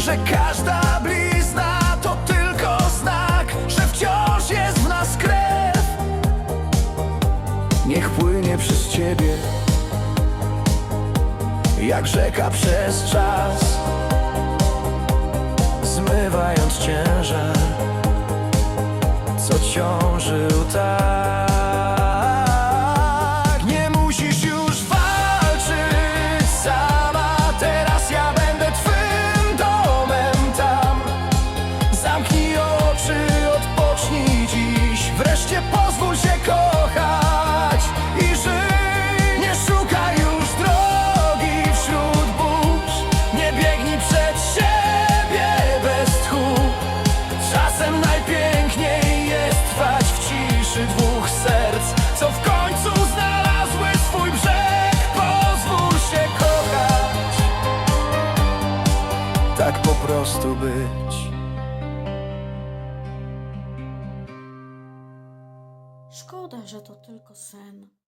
że każda blizna to tylko znak, że wciąż jest w nas krew. Niech płynie przez ciebie, jak rzeka przez czas, zmywając ciężar, co ciążył tak. Ciszy dwóch serc Co w końcu znalazły swój brzeg. Pozwól się kochać. Tak po prostu być. Szkoda, że to tylko sen.